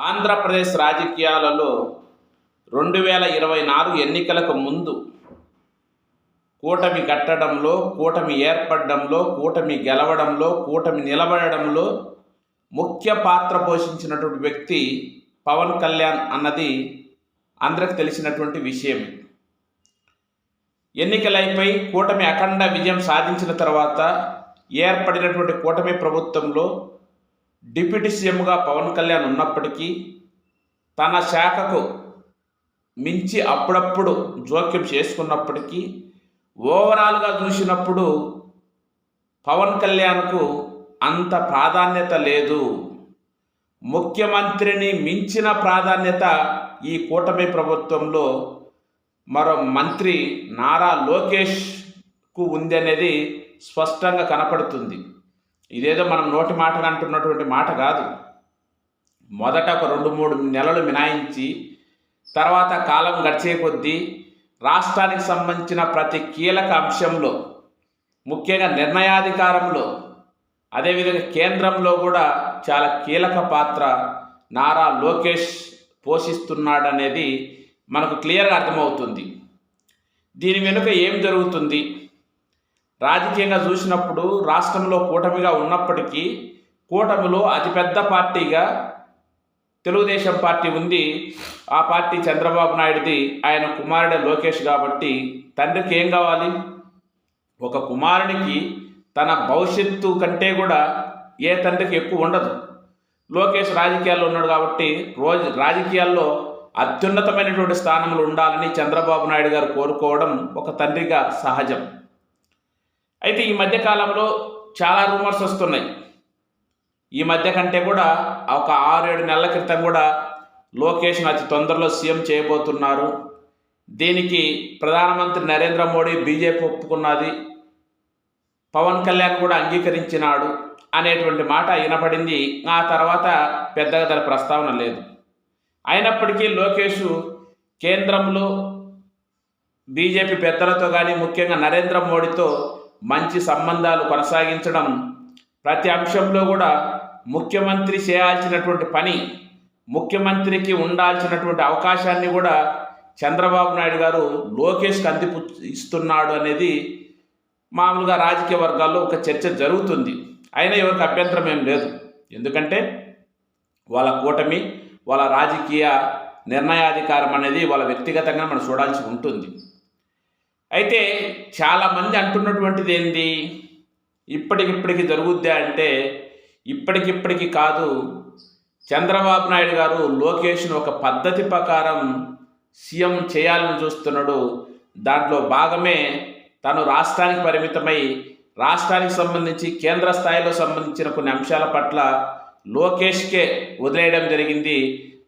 ఆంధ్రప్రదేశ్ రాజకీయాలలో రెండు వేల ఇరవై నాలుగు ఎన్నికలకు ముందు కూటమి కట్టడంలో కూటమి ఏర్పడడంలో కూటమి గెలవడంలో కూటమి నిలబడడంలో ముఖ్య పాత్ర పోషించినటువంటి వ్యక్తి పవన్ కళ్యాణ్ అన్నది అందరికి తెలిసినటువంటి విషయం ఎన్నికలైపై కూటమి అఖండ విజయం సాధించిన తర్వాత ఏర్పడినటువంటి కూటమి ప్రభుత్వంలో డిప్యూటీ సీఎంగా పవన్ కళ్యాణ్ ఉన్నప్పటికీ తన శాఖకు మించి అప్పుడప్పుడు జోక్యం చేసుకున్నప్పటికీ ఓవరాల్గా చూసినప్పుడు పవన్ కళ్యాణ్కు అంత ప్రాధాన్యత లేదు. ముఖ్యమంత్రిని మించిన ప్రాధాన్యత ఈ కూటమి ప్రభుత్వంలో మరో మంత్రి నారా లోకేష్కు ఉంది అనేది స్పష్టంగా కనపడుతుంది. ఇదేదో మనం నోటి మాటలు అంటున్నటువంటి మాట కాదు. మొదట ఒక రెండు మూడు నెలలు మినాయించి తర్వాత కాలం గడిచే కొద్దీ రాష్ట్రానికి సంబంధించిన ప్రతి కీలక అంశంలో ముఖ్యంగా నిర్ణయాధికారంలో అదేవిధంగా కేంద్రంలో కూడా చాలా కీలక పాత్ర నారా లోకేష్ పోషిస్తున్నాడనేది మనకు క్లియర్గా అర్థమవుతుంది. దీని వెనుక ఏం జరుగుతుంది? రాజకీయంగా చూసినప్పుడు రాష్ట్రంలో కూటమిగా ఉన్నప్పటికీ కూటమిలో అతిపెద్ద పార్టీగా తెలుగుదేశం పార్టీ ఉంది. ఆ పార్టీ చంద్రబాబు నాయుడిది. ఆయన కుమారుడే లోకేష్ కాబట్టి తండ్రికి ఏం కావాలి? ఒక కుమారునికి తన భవిష్యత్తు కంటే కూడా ఏ తండ్రికి ఎక్కువ ఉండదు. లోకేష్ రాజకీయాల్లో ఉన్నాడు కాబట్టి రోజు రాజకీయాల్లో అత్యున్నతమైనటువంటి స్థానంలో ఉండాలని చంద్రబాబు నాయుడు గారు కోరుకోవడం ఒక తండ్రిగా సహజం. అయితే ఈ మధ్యకాలంలో చాలా రూమర్స్ వస్తున్నాయి. ఈ మధ్య కంటే కూడా ఒక ఆరేడు నెలల క్రితం కూడా లోకేష్ అతి తొందరలో సీఎం చేయబోతున్నారు. దీనికి ప్రధానమంత్రి నరేంద్ర మోడీ బీజేపీ ఒప్పుకున్నది. పవన్ కళ్యాణ్ కూడా అంగీకరించినాడు అనేటువంటి మాట వినపడింది. ఆ తర్వాత పెద్దగా దాని ప్రస్తావన లేదు. అయినప్పటికీ లోకేష్ కేంద్రంలో బీజేపీ పెద్దలతో కానీ ముఖ్యంగా నరేంద్ర మోడీతో మంచి సంబంధాలు కొనసాగించడం ప్రతి అంశంలో కూడా ముఖ్యమంత్రి చేయాల్సినటువంటి పని ముఖ్యమంత్రికి ఉండాల్సినటువంటి అవకాశాన్ని కూడా చంద్రబాబు నాయుడు గారు లోకేష్కి అందిపు ఇస్తున్నాడు అనేది మామూలుగా రాజకీయ వర్గాల్లో ఒక చర్చ జరుగుతుంది. అయినా ఎవరికి అభ్యంతరం ఏం లేదు. ఎందుకంటే వాళ్ళ కూటమి వాళ్ళ రాజకీయ నిర్ణయాధికారం అనేది వాళ్ళ వ్యక్తిగతంగా మనం చూడాల్సి ఉంటుంది. అయితే చాలామంది అంటున్నటువంటిది ఏంది? ఇప్పటికిప్పటికి జరుగుద్దా అంటే ఇప్పటికిప్పటికి కాదు. చంద్రబాబు నాయుడు గారు లోకేష్ను ఒక పద్ధతి ప్రకారం సీఎం చేయాలని చూస్తున్నాడు. దాంట్లో భాగమే తను రాష్ట్రానికి పరిమితమై రాష్ట్రానికి సంబంధించి కేంద్ర స్థాయిలో సంబంధించిన కొన్ని అంశాల పట్ల లోకేష్కే వదిలేయడం జరిగింది.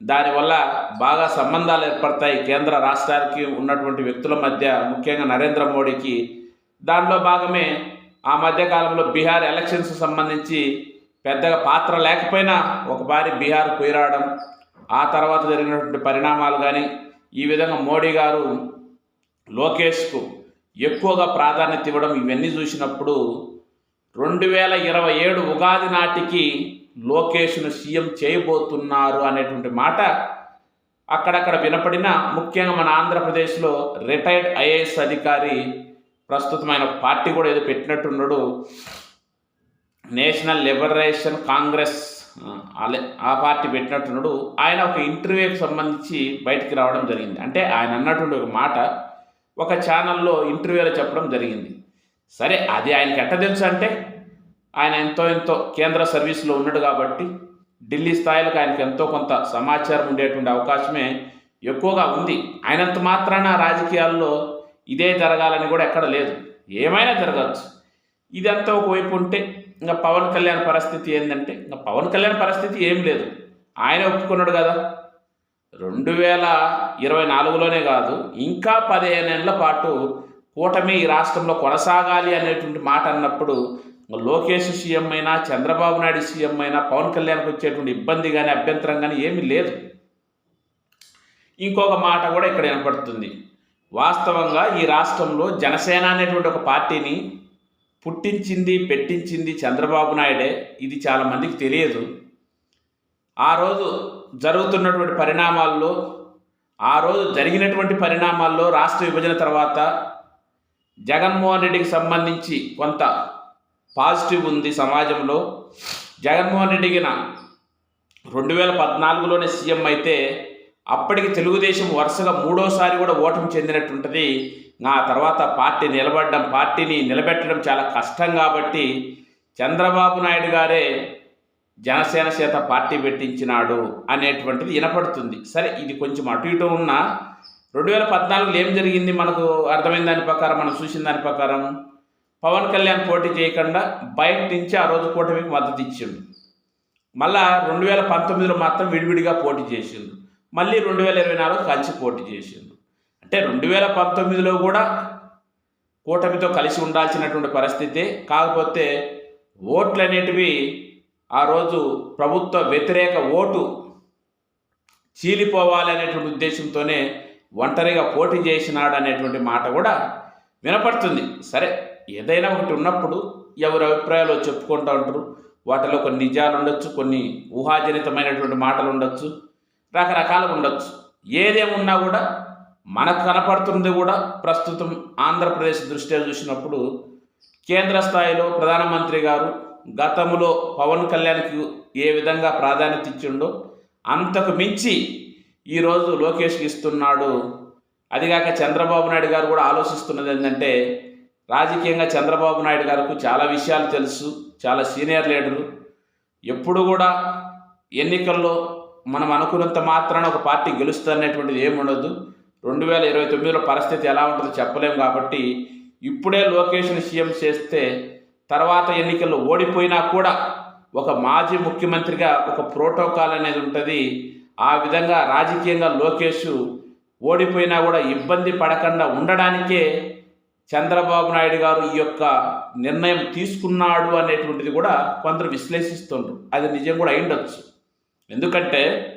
దానివల్ల బాగా సంబంధాలు ఏర్పడతాయి కేంద్ర రాష్ట్రానికి ఉన్నటువంటి వ్యక్తుల మధ్య ముఖ్యంగా నరేంద్ర మోడీకి. దానిలో భాగమే ఆ మధ్యకాలంలో బీహార్ ఎలక్షన్స్ సంబంధించి పెద్దగా పాత్ర లేకపోయినా ఒక బారి బీహార్ కుయరావడం ఆ తర్వాత జరిగినటువంటి పరిణామాలు కానీ ఈ విధంగా మోడీ గారు లోకేష్కు ఎక్కువగా ప్రాధాన్యత ఇవ్వడం ఇవన్నీ చూసినప్పుడు రెండు వేల ఇరవై ఏడు ఉగాది నాటికి లోకేష్ను సీఎం చేయబోతున్నారు అనేటువంటి మాట అక్కడక్కడ వినపడిన ముఖ్యంగా మన ఆంధ్రప్రదేశ్లో రిటైర్డ్ ఐఏఎస్ అధికారి ప్రస్తుతం ఆయన పార్టీ కూడా ఏదో పెట్టినట్టున్నాడు. నేషనల్ లిబరేషన్ కాంగ్రెస్ ఆ పార్టీ పెట్టినట్టున్నాడు. ఆయన ఒక ఇంటర్వ్యూకి సంబంధించి బయటికి రావడం జరిగింది. అంటే ఆయన అన్నటువంటి ఒక మాట ఒక ఛానల్లో ఇంటర్వ్యూలో చెప్పడం జరిగింది. సరే అది ఆయనకి ఎట్ట తెలుసు అంటే ఆయన ఎంతో ఎంతో కేంద్ర సర్వీస్లో ఉన్నాడు కాబట్టి ఢిల్లీ స్థాయిలకు ఆయనకు ఎంతో కొంత సమాచారం ఉండేటువంటి అవకాశమే ఎక్కువగా ఉంది. ఆయనంత మాత్రాన రాజకీయాల్లో ఇదే జరగాలని కూడా ఎక్కడ లేదు. ఏమైనా జరగచ్చు. ఇదంతా ఒకవైపు ఉంటే ఇంకా పవన్ కళ్యాణ్ పరిస్థితి ఏంటంటే ఇంకా పవన్ కళ్యాణ్ పరిస్థితి ఏం లేదు. ఆయన ఒప్పుకున్నాడు కదా. రెండు వేల ఇరవై నాలుగులోనే కాదు ఇంకా పదిహేనేళ్ళ పాటు కూటమి ఈ రాష్ట్రంలో కొనసాగాలి అనేటువంటి మాట అన్నప్పుడు లోకేష్ సీఎం అయినా చంద్రబాబు నాయుడు సీఎం అయినా పవన్ కళ్యాణ్కి వచ్చేటువంటి ఇబ్బంది కానీ అభ్యంతరం కానీ ఏమీ లేదు. ఇంకొక మాట కూడా ఇక్కడ వినపడుతుంది. వాస్తవంగా ఈ రాష్ట్రంలో జనసేన అనేటువంటి ఒక పార్టీని పుట్టించింది పెట్టించింది చంద్రబాబు నాయుడే. ఇది చాలామందికి తెలియదు. ఆ రోజు జరుగుతున్నటువంటి పరిణామాల్లో ఆ రోజు జరిగినటువంటి పరిణామాల్లో రాష్ట్ర విభజన తర్వాత జగన్మోహన్ రెడ్డికి సంబంధించి కొంత పాజిటివ్ ఉంది సమాజంలో. జగన్మోహన్ రెడ్డికి రెండు వేల పద్నాలుగులోనే సీఎం అయితే అప్పటికి తెలుగుదేశం వరుసగా మూడోసారి కూడా ఓటమి చెందినట్టుంటుంది. ఆ తర్వాత పార్టీ నిలబడడం పార్టీని నిలబెట్టడం చాలా కష్టం కాబట్టి చంద్రబాబు నాయుడు గారే జనసేన చేత పార్టీ పెట్టించినాడు అనేటువంటిది వినపడుతుంది. సరే ఇది కొంచెం అటు ఇటు ఉన్న రెండు వేల పద్నాలుగులో ఏం జరిగింది? మనకు అర్థమైన దాని ప్రకారం మనం చూసిన దాని ప్రకారం పవన్ కళ్యాణ్ పోటీ చేయకుండా బయట నుంచి ఆ రోజు కూటమికి మద్దతు ఇచ్చిండు. మళ్ళా రెండు వేల పంతొమ్మిదిలో మాత్రం విడివిడిగా పోటీ చేసిండు. మళ్ళీ రెండు వేల ఇరవై నాలుగు కలిసి పోటీ చేసిండు. అంటే రెండు వేల పంతొమ్మిదిలో కూడా కూటమితో కలిసి ఉండాల్సినటువంటి పరిస్థితి కాకపోతే ఓట్లు అనేటివి ఆ రోజు ప్రభుత్వ వ్యతిరేక ఓటు చీలిపోవాలి అనేటువంటి ఉద్దేశంతోనే ఒంటరిగా పోటీ చేసినాడు అనేటువంటి మాట కూడా వినపడుతుంది. సరే ఏదైనా ఒకటి ఉన్నప్పుడు ఎవరి అభిప్రాయాలు చెప్పుకుంటూ ఉంటారు. వాటిలో కొన్ని నిజాలు ఉండొచ్చు కొన్ని ఊహాజనితమైనటువంటి మాటలు ఉండొచ్చు రకరకాలుగా ఉండొచ్చు. ఏదేమున్నా కూడా మనకు కనపడుతుంది కూడా ప్రస్తుతం ఆంధ్రప్రదేశ్ దృష్ట్యా చూసినప్పుడు కేంద్ర స్థాయిలో ప్రధానమంత్రి గారు గతంలో పవన్ కళ్యాణ్కి ఏ విధంగా ప్రాధాన్యత ఇచ్చిండో అంతకు మించి ఈరోజు లోకేష్కి ఇస్తున్నాడు. అదిగాక చంద్రబాబు నాయుడు గారు కూడా ఆలోచిస్తున్నది ఏంటంటే రాజకీయంగా చంద్రబాబు నాయుడు గారికి చాలా విషయాలు తెలుసు చాలా సీనియర్ లీడరు. ఎప్పుడు కూడా ఎన్నికల్లో మనం అనుకున్నంత మాత్రాన ఒక పార్టీ గెలుస్తుందనేటువంటిది ఏముండదు రెండు వేల ఇరవై తొమ్మిదిలో పరిస్థితి ఎలా ఉంటుందో చెప్పలేము కాబట్టి ఇప్పుడే లోకేష్ని సీఎం చేస్తే తర్వాత ఎన్నికల్లో ఓడిపోయినా కూడా ఒక మాజీ ముఖ్యమంత్రిగా ఒక ప్రోటోకాల్ అనేది ఉంటుంది. ఆ విధంగా రాజకీయంగా లోకేష్ ఓడిపోయినా కూడా ఇబ్బంది పడకుండా ఉండడానికే చంద్రబాబు నాయుడు గారు ఈ యొక్క నిర్ణయం తీసుకున్నాడు అనేటువంటిది కూడా కొందరు విశ్లేషిస్తుండ్రు. అది నిజం కూడా అయిండొచ్చు. ఎందుకంటే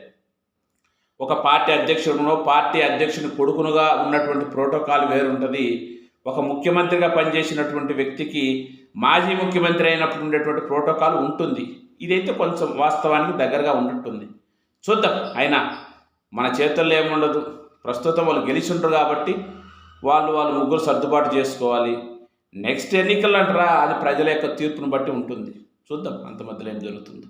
ఒక పార్టీ అధ్యక్షుడునో పార్టీ అధ్యక్షుని కొడుకునుగా ఉన్నటువంటి ప్రోటోకాల్ వేరుంటుంది. ఒక ముఖ్యమంత్రిగా పనిచేసినటువంటి వ్యక్తికి మాజీ ముఖ్యమంత్రి అయినప్పుడు ఉండేటువంటి ప్రోటోకాల్ ఉంటుంది. ఇదైతే కొంచెం వాస్తవానికి దగ్గరగా ఉన్నట్టుంది. చూద్దాం. అయినా మన చేతుల్లో ఏముండదు. ప్రస్తుతం వాళ్ళు గెలిచిండ్రు కాబట్టి వాళ్ళు వాళ్ళు ముగ్గురు సర్దుబాటు చేసుకోవాలి. నెక్స్ట్ ఎన్నికలు అంటారా అది ప్రజల యొక్క తీర్పును బట్టి ఉంటుంది. చూద్దాం అంత మధ్యలో ఏం జరుగుతుందో.